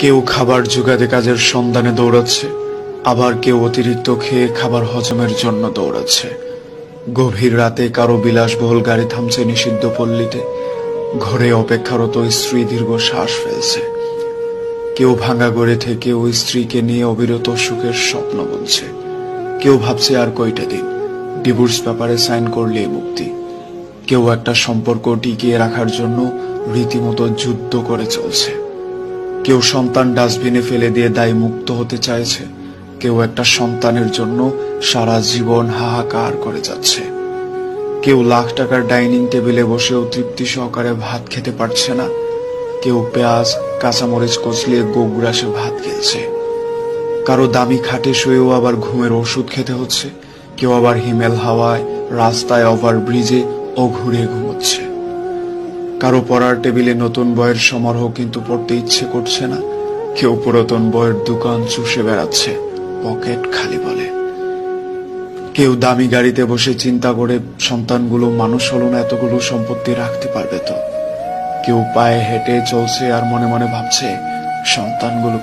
কেউ খাবার জোগাতে কাজের সন্ধানে দৌড়াচ্ছে, আবার কেউ অতিরিক্ত খেয়ে খাবার হজমের জন্য দৌড়াচ্ছে। গভীর রাতে কারও বিলাসবহুল গাড়ি থামছে নিষিদ্ধ পল্লীতে। ঘরে অপেক্ষারত স্ত্রী দীর্ঘ শ্বাস ফেলছে। কেউ ভাঙা গড়ে থেকে ওই স্ত্রীকে নিয়ে অবিরত সুখের স্বপ্ন বলছে কেউ ভাবছে আর কয়টা দিন, ডিভোর্স পেপারে সাইন করলে মুক্তি। কেউ একটা সম্পর্ক টিকিয়ে রাখার জন্য রীতিমতো যুদ্ধ করে চলছে। কেউ সন্তান ডাস্টবিনে ফেলে দিয়ে দায় মুক্ত হতে চাইছে। কেউ একটা সন্তানের জন্য সারা জীবন হাহাকার করে যাচ্ছে। কেউ লাখ টাকার ডাইনিং টেবিলে বসেও তৃপ্তি সহকারে ভাত খেতে পারছে না। কেউ পেঁয়াজ, কাঁচামরিচ কচলিয়ে গোগ্রাসে ভাত খেলছে। কারও দামি খাটে শুয়েও আবার ঘুমের ওষুধ খেতে হচ্ছে। কেউ আবার হিমেল হাওয়ায় রাস্তায় ওভার ব্রিজে ও ঘুরে ঘুমোচ্ছে। কারও পড়ার টেবিলে নতুন বইয়ের সমারোহ কিন্তু পড়তে ইচ্ছে করছে না। কেউ পুরাতন বইয়ের দোকান চুষে বেড়াচ্ছে, পকেট খালি বলে। কেউ দামি গাড়িতে বসে চিন্তা করে সন্তানগুলো মানুষ হল না, এতগুলো সম্পত্তি রাখতে পারবে তো। কেউ পায়ে হেঁটে চলছে আর মনে মনে ভাবছে সন্তানগুলোকে